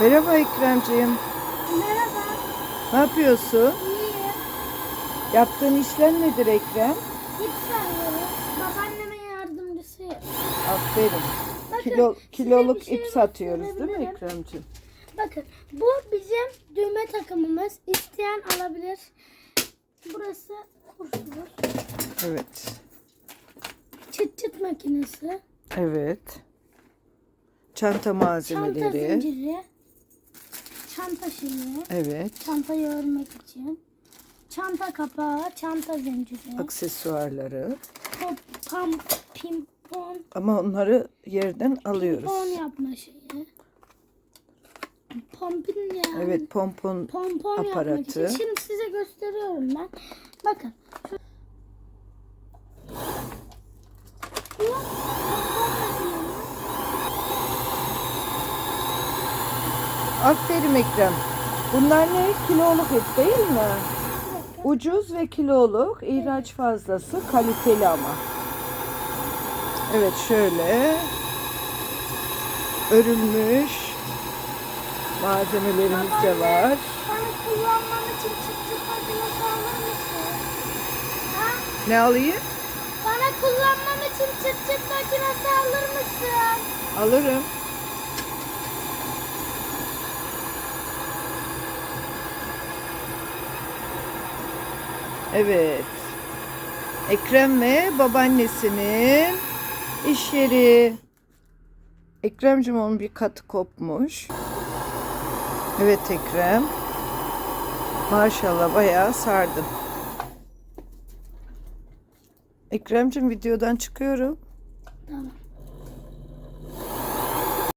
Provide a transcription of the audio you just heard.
Merhaba Ekremciğim. Merhaba. Ne yapıyorsun? İyi. Yaptığın işlem nedir Ekrem? Git sanıyorum. Babaannemin yardımcısıyım. Aferin. Bakın, Kilo, size kiloluk şey ip satıyoruz değil mi. Ekremciğim? Bakın bu bizim düğme takımımız. İsteyen alabilir. Burası kurşunuz. Evet. Çıt çıt makinesi. Evet. Çanta Çanta malzemeleri. zinciri. Çanta şeyi. Evet. Çantayı örmek için. Çanta kapağı, çanta zinciri. Aksesuarları. Pop, pam, pimpon, Ama onları yerden alıyoruz. pimpon yapma şeyi. Pompin yani. Evet pompon. Pompon aparatı. Şimdi size gösteriyorum ben. Bakın. Şu... Bu pompon makinesi. Aferin Ekrem. Bunlar ne? Kiloluk ip değil mi? Ucuz ve kiloluk, ihraç fazlası, kaliteli ama. Evet şöyle örülmüş malzemelerimiz de var. Bana kullanmam için çıt çıt makinesi alır mısın? Ha? Ne alayım? Bana kullanmam için çıt çıt makinesi alır mısın? Alırım. Evet. Ekrem ve babaannesinin iş yeri. Ekremcim onun bir katı kopmuş. Evet Ekrem. Maşallah bayağı sardın. Ekremcim videodan çıkıyorum. Tamam.